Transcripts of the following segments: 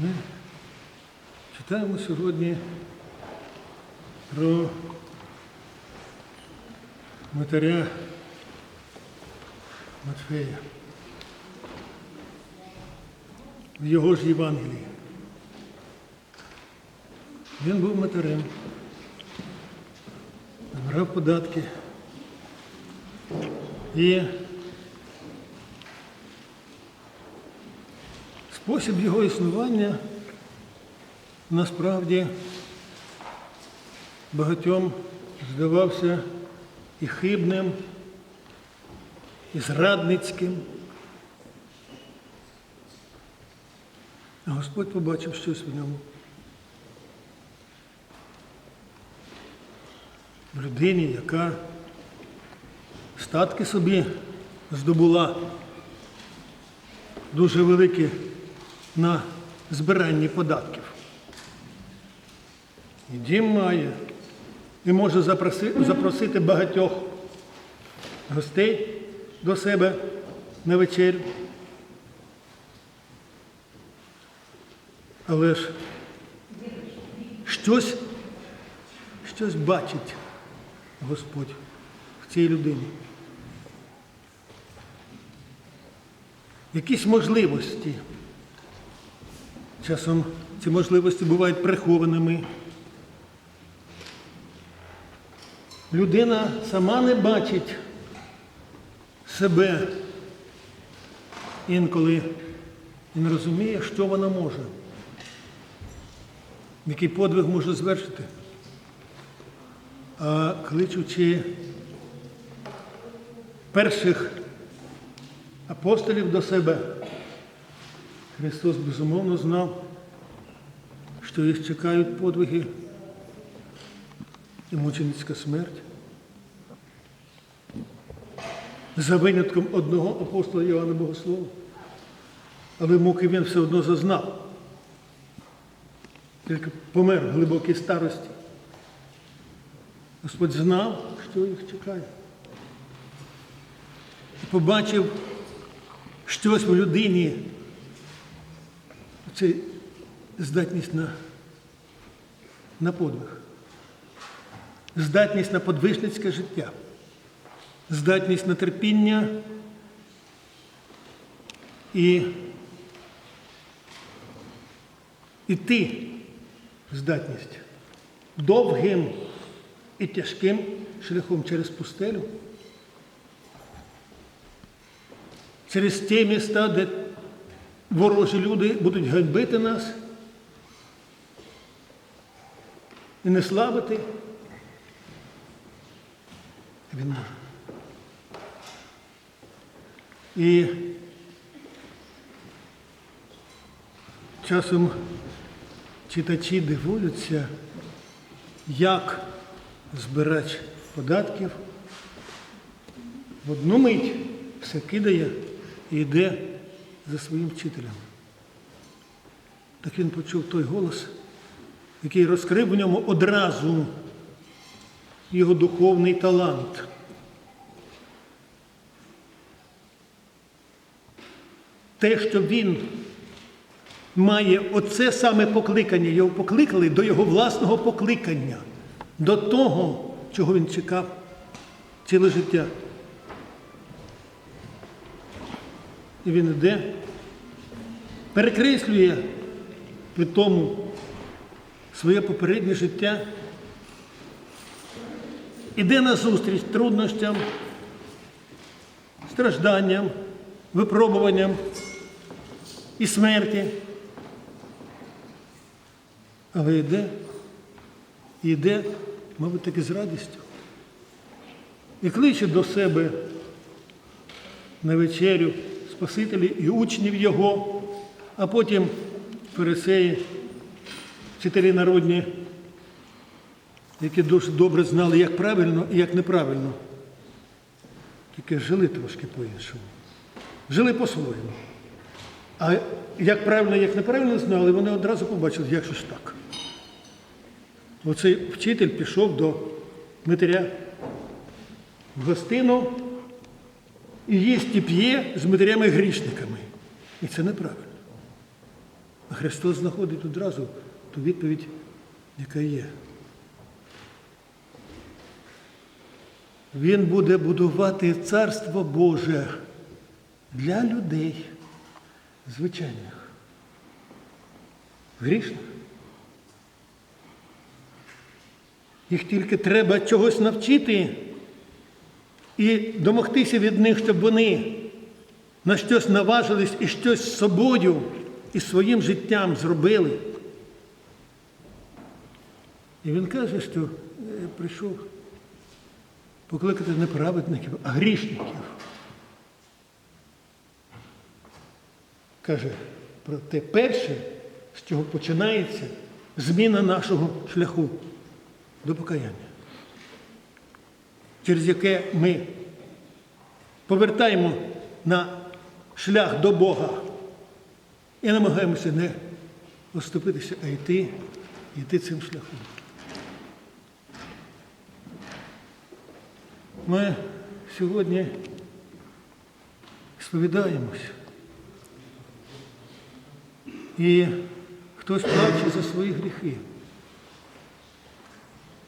Ми читаємо сьогодні про Матаря Матфея. В його ж Євангелії. Він був матерем, збирав податки і спосіб його існування насправді багатьом здавався і хибним, і зрадницьким. А Господь побачив щось в ньому. В людині, яка статки собі здобула дуже великі на збиранні податків. І дім має, і може запросити багатьох гостей до себе на вечерю. Але ж щось, щось бачить Господь в цій людині. Якісь можливості. Часом ці можливості бувають прихованими. Людина сама не бачить себе інколи і не розуміє, що вона може, який подвиг може звершити. А кличучи перших апостолів до себе, Христос безумовно знав, що їх чекають подвиги і мученицька смерть. За винятком одного апостола Йоанна Богослова. Але муки він все одно зазнав. Тільки помер в глибокій старості. Господь знав, що їх чекає. І побачив щось в людині, це здатність на, на подвиг, здатність на подвижницьке життя, здатність на терпіння і іти здатність довгим і тяжким шляхом через пустелю, через ті міста, де ворожі люди будуть ганьбити нас і не славити. Він може. І часом читачі дивуються, як збирач податків в одну мить все кидає і йде за своїм вчителем. Так він почув той голос, який розкрив в ньому одразу його духовний талант. Те, що він має оце саме покликання, його покликали до його власного покликання, до того, чого він чекав ціле життя. І він йде, перекреслює при тому своє попереднє життя, іде на зустріч труднощам, стражданням, випробуванням і смерті. Але йде, і йде, мабуть, таки з радістю. І кличе до себе на вечерю Спасителі і учнів Його, а потім фарисеї, вчителі народні, які дуже добре знали, як правильно і як неправильно. Тільки жили трошки по-іншому. Жили по-своєму. А як правильно, як неправильно знали, вони одразу побачили, як же ж так. Оцей вчитель пішов до Дмитря в гостину і їсть і п'є з матерями грішниками. І це неправильно. А Христос знаходить одразу ту відповідь, яка є. Він буде будувати царство Боже для людей звичайних, грішних. Їх тільки треба чогось навчити і домогтися від них, щоб вони на щось наважились і щось з собою і своїм життям зробили. І він каже, що е, прийшов покликати не праведників, а грішників. Каже про те перше, з чого починається зміна нашого шляху до покаяння, через яке ми повертаємо на шлях до Бога і намагаємося не оступитися, а йти, йти цим шляхом. Ми сьогодні сповідаємось. І хтось плаче за свої гріхи.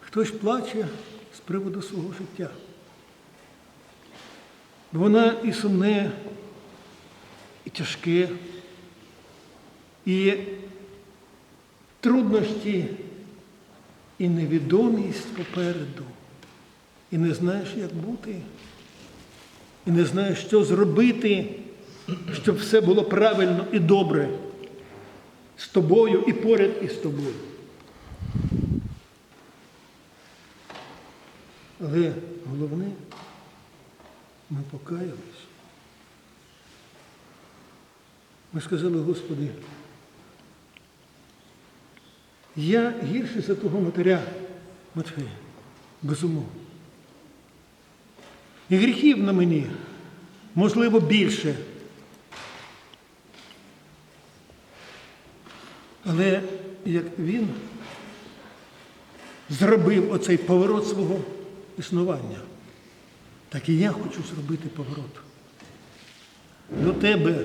Хтось плаче з приводу свого життя. Бо Вона і сумне, і тяжке, і труднощі, і невідомість попереду. І не знаєш, як бути, і не знаєш, що зробити, щоб все було правильно і добре з тобою і поряд із тобою. Але головне, ми покаялись. Ми сказали, Господи, я гірший за того матеря Матфея, безумовно. І гріхів на мені, можливо, більше. Але як він зробив оцей поворот свого існування, так і я хочу зробити поворот. До тебе.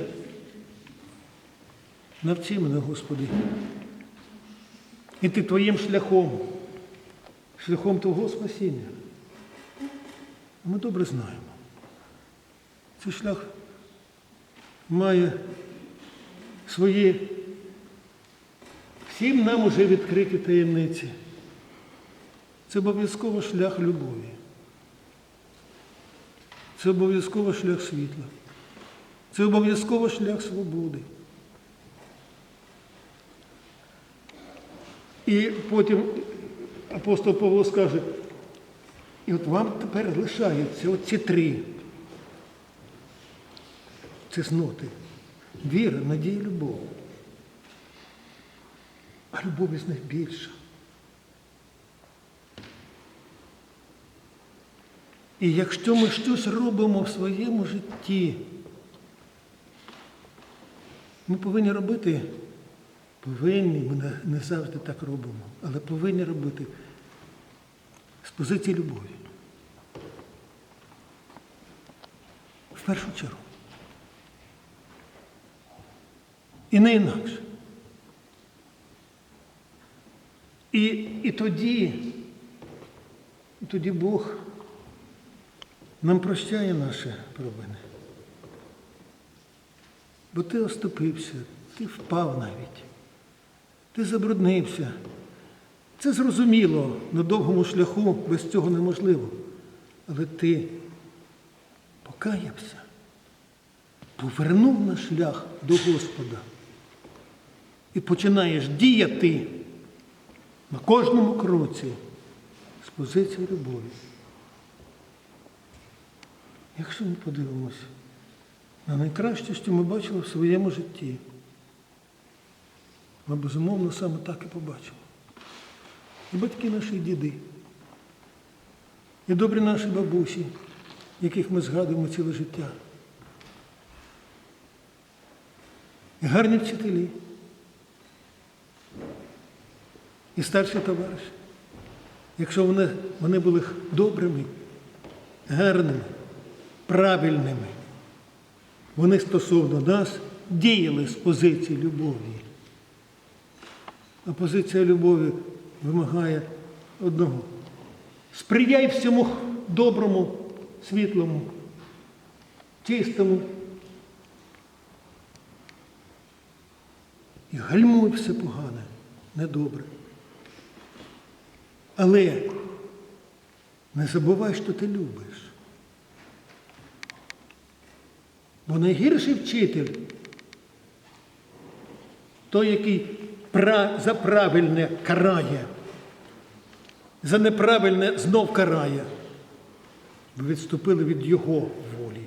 Навчи мене, Господи, іти твоїм шляхом, шляхом Твого спасіння. Ми добре знаємо. Цей шлях має свої всім нам уже відкриті таємниці. Це обов'язково шлях любові. Це обов'язково шлях світла. Це обов'язково шлях свободи. І потім апостол Павло скаже, і от вам тепер лишаються оці три цесноти. Віра, надія, любов. А любов із них більша. І якщо ми щось робимо в своєму житті, ми повинні робити, повинні, ми не, завжди так робимо, але повинні робити з позиції любові. В першу чергу. І не інакше. І, і тоді, тоді Бог нам прощає наші провини. Бо ти оступився, ти впав навіть, ти забруднився. Це зрозуміло, на довгому шляху без цього неможливо. Але ти покаявся, повернув на шлях до Господа і починаєш діяти на кожному кроці з позиції любові. Якщо ми подивимося на найкраще, що ми бачили в своєму житті, ми безумовно саме так і побачимо. І батьки наші діди, і добрі наші бабусі, яких ми згадуємо ціле життя. І гарні вчителі, і старші товариші. Якщо вони, вони були добрими, гарними, правильними, вони стосовно нас діяли з позиції любові. А позиція любові вимагає одного. Сприяй всьому доброму, світлому, чистому. І гальмуй все погане, недобре. Але не забувай, що ти любиш. Бо найгірший вчитель той, який за правильне карає, за неправильне знов карає. Ви відступили від його волі.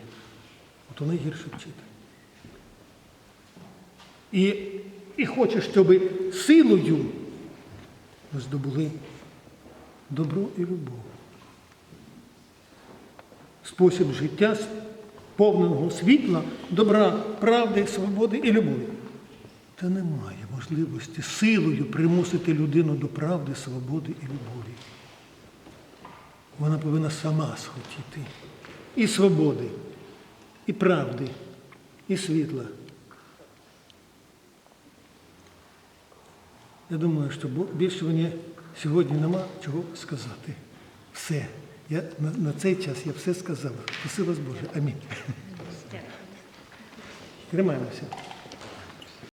Ото найгірший вчитель. І, і хоче, щоб силою ми здобули добро і любов. Спосіб життя повного світла, добра, правди, свободи і любові. Та немає можливості силою примусити людину до правди, свободи і любові. Вона повинна сама схотіти і свободи, і правди, і світла. Я думаю, що більше мені сьогодні нема чого сказати. Все. Я, на, на цей час я все сказав. Спаси вас Боже. Амінь. Тримаємося.